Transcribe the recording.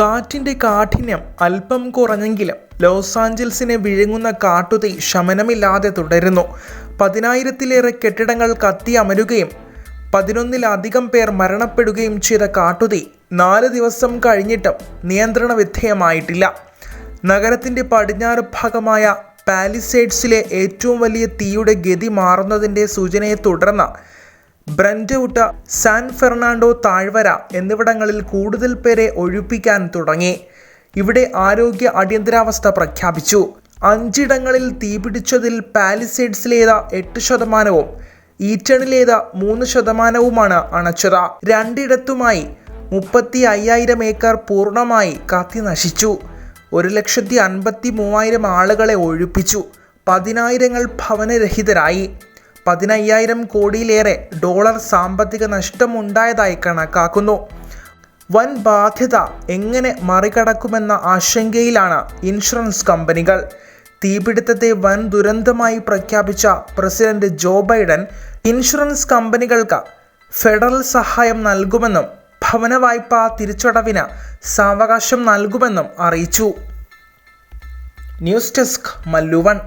കാറ്റിന്റെ കാഠിന്യം അല്പം കുറഞ്ഞെങ്കിലും ലോസ് ആഞ്ചൽസിനെ വിഴുങ്ങുന്ന കാട്ടുതീ ശമനമില്ലാതെ തുടരുന്നു. പതിനായിരത്തിലേറെ കെട്ടിടങ്ങൾ കത്തിയമരുകയും പതിനൊന്നിലധികം പേർ മരണപ്പെടുകയും ചെയ്ത കാട്ടുതീ നാല് ദിവസം കഴിഞ്ഞിട്ടും നിയന്ത്രണ വിധേയമായിട്ടില്ല. നഗരത്തിന്റെ പടിഞ്ഞാറ് ഭാഗമായ പാലിസേഡ്സിലെ ഏറ്റവും വലിയ തീയുടെ ഗതി മാറുന്നതിന്റെ സൂചനയെ തുടർന്ന് ബ്രൻഡൌട്ട സാൻ ഫെർണാണ്ടോ താഴ്വര എന്നിവിടങ്ങളിൽ കൂടുതൽ പേരെ ഒഴിപ്പിക്കാൻ തുടങ്ങി. ഇവിടെ ആരോഗ്യ അടിയന്തരാവസ്ഥ പ്രഖ്യാപിച്ചു. അഞ്ചിടങ്ങളിൽ തീപിടിച്ചതിൽ പാലിസേഡ്സിലേത് എട്ട് ശതമാനവും ഈറ്റണിലേത് മൂന്ന് ശതമാനവുമാണ് അണച്ചത് രണ്ടിടത്തുമായി മുപ്പത്തി അയ്യായിരം ഏക്കർ പൂർണമായി കത്തി നശിച്ചു. ഒരു ലക്ഷത്തി അൻപത്തി മൂവായിരം ആളുകളെ ഒഴിപ്പിച്ചു. പതിനായിരങ്ങൾ ഭവനരഹിതരായി. പതിനയ്യായിരം കോടിയിലേറെ ഡോളർ സാമ്പത്തിക നഷ്ടമുണ്ടായതായി കണക്കാക്കുന്നു. വൻ ബാധ്യത എങ്ങനെ മറികടക്കുമെന്ന ആശങ്കയിലാണ് ഇൻഷുറൻസ് കമ്പനികൾ. തീപിടുത്തത്തെ വൻ ദുരന്തമായി പ്രഖ്യാപിച്ച പ്രസിഡന്റ് ജോ ബൈഡൻ ഇൻഷുറൻസ് കമ്പനികൾക്ക് ഫെഡറൽ സഹായം നൽകുമെന്നും ഭവന വായ്പാ തിരിച്ചടവിന് സാവകാശം നൽകുമെന്നും അറിയിച്ചു. News desk മല്ലുവൺ